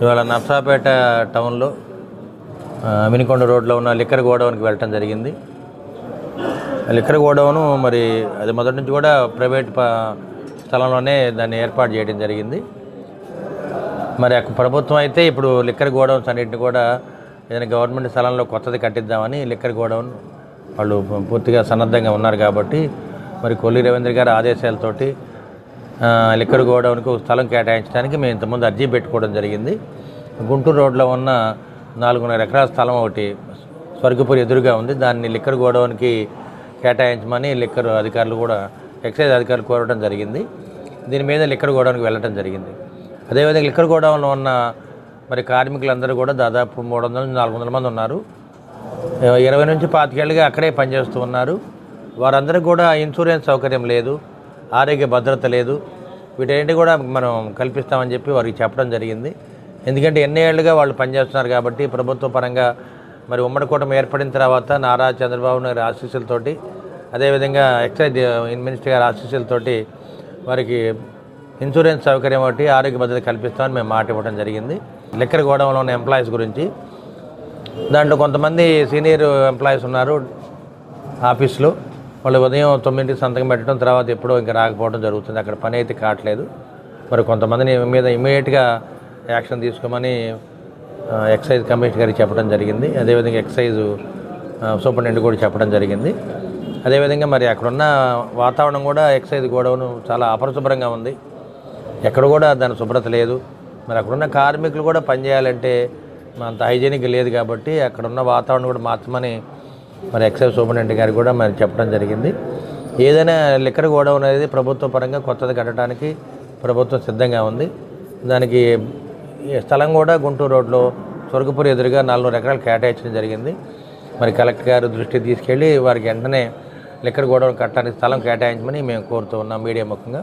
ఇవాళ నర్సాపేట టౌన్లో మినికొండ రోడ్లో ఉన్న లిక్కర్ గోడౌన్కి వెళ్ళటం జరిగింది. లిక్కర్ గోడౌను మరి అది మొదటి నుంచి కూడా ప్రైవేట్ స్థలంలోనే దాన్ని ఏర్పాటు చేయడం జరిగింది. మరి అక్కడ ప్రభుత్వం అయితే ఇప్పుడు లిక్కర్ గోడౌన్స్ అన్నింటిని కూడా ఏదైనా గవర్నమెంట్ స్థలంలో కొత్తది కట్టిద్దామని లిక్కర్ గోడౌన్ వాళ్ళు పూర్తిగా సన్నద్ధంగా ఉన్నారు కాబట్టి మరి కొల్లి రవీంద్ర గారి ఆదేశాలతోటి లిక్కర్ గోడౌన్కు స్థలం కేటాయించడానికి మేము ఇంతకుముందు అర్జీ పెట్టుకోవడం జరిగింది. గుంటూరు రోడ్లో ఉన్న నాలుగున్నర ఎకరాల స్థలం ఒకటి స్వర్గపూర్ ఎదురుగా ఉంది. దాన్ని లిక్కర్ గోడౌన్కి కేటాయించమని లిక్కర్ అధికారులు కూడా ఎక్సైజ్ అధికారులు కోరడం జరిగింది. దీని మీద లిక్కర్ గోడౌన్కి వెళ్ళటం జరిగింది. అదేవిధంగా లిక్కర్ గోడౌన్లో ఉన్న మరి కార్మికులందరూ కూడా దాదాపు మూడు వందల నాలుగు వందల మంది ఉన్నారు. ఇరవై నుంచి పాతికేళ్ళుగా అక్కడే పనిచేస్తూ ఉన్నారు. వారందరికీ కూడా ఇన్సూరెన్స్ సౌకర్యం లేదు. ఆరోగ్య భద్రత లేదు. వీటన్నిటి కూడా మనం కల్పిస్తామని చెప్పి వారికి చెప్పడం జరిగింది. ఎందుకంటే ఎన్ని ఏళ్ళుగా వాళ్ళు పనిచేస్తున్నారు కాబట్టి ప్రభుత్వ పరంగా మరి ఉమ్మడి కూటమి ఏర్పడిన తర్వాత నారా చంద్రబాబు నాయుడు ఆశీస్సులతోటి అదేవిధంగా ఎక్సైజ్ మినిస్టర్ గారి ఆశీస్సులతోటి వారికి ఇన్సూరెన్స్ సౌకర్యం ఒకటి ఆరోగ్య భద్రత కల్పిస్తామని మేము మాట ఇవ్వడం జరిగింది. లిక్కర్ గోడంలో ఉన్న ఎంప్లాయీస్ గురించి. దాంట్లో కొంతమంది సీనియర్ ఎంప్లాయీస్ ఉన్నారు ఆఫీస్లో. వాళ్ళు ఉదయం తొమ్మిదింటికి సంతకం పెట్టడం తర్వాత ఎప్పుడో ఇంకా రాకపోవడం జరుగుతుంది. అక్కడ పని అయితే కావట్లేదు. మరి కొంతమందిని మీద ఇమీడియట్గా యాక్షన్ తీసుకోమని ఎక్సైజ్ కమిషనర్ గారికి చెప్పడం జరిగింది. అదేవిధంగా ఎక్సైజ్ సూపరింటెండెంట్ కూడా చెప్పడం జరిగింది. అదేవిధంగా మరి అక్కడున్న వాతావరణం కూడా ఎక్సైజ్ గోడౌన్ చాలా అపరిశుభ్రంగా ఉంది. ఎక్కడ కూడా దాని శుభ్రత లేదు. మరి అక్కడున్న కార్మికులు కూడా పనిచేయాలంటే అంత హైజీనిక్ లేదు కాబట్టి అక్కడున్న వాతావరణం కూడా మార్చమని మరి ఎక్సైజ్ సూపరింటెండెంట్ గారికి కూడా మరి చెప్పడం జరిగింది. ఏదైనా లిక్కర్ గోడౌన్ అనేది ప్రభుత్వ పరంగా కొత్తది కట్టడానికి ప్రభుత్వం సిద్ధంగా ఉంది. దానికి స్థలం కూడా గుంటూరు రోడ్లో స్వర్గపురి ఎదురుగా నాలుగు ఎకరాలు కేటాయించడం జరిగింది. మరి కలెక్టర్ గారు దృష్టి తీసుకెళ్ళి వారికి వెంటనే లిక్కర్ గోడౌన్ కట్టడానికి స్థలం కేటాయించమని మేము కోరుతూ ఉన్నాం మీడియా ముఖంగా.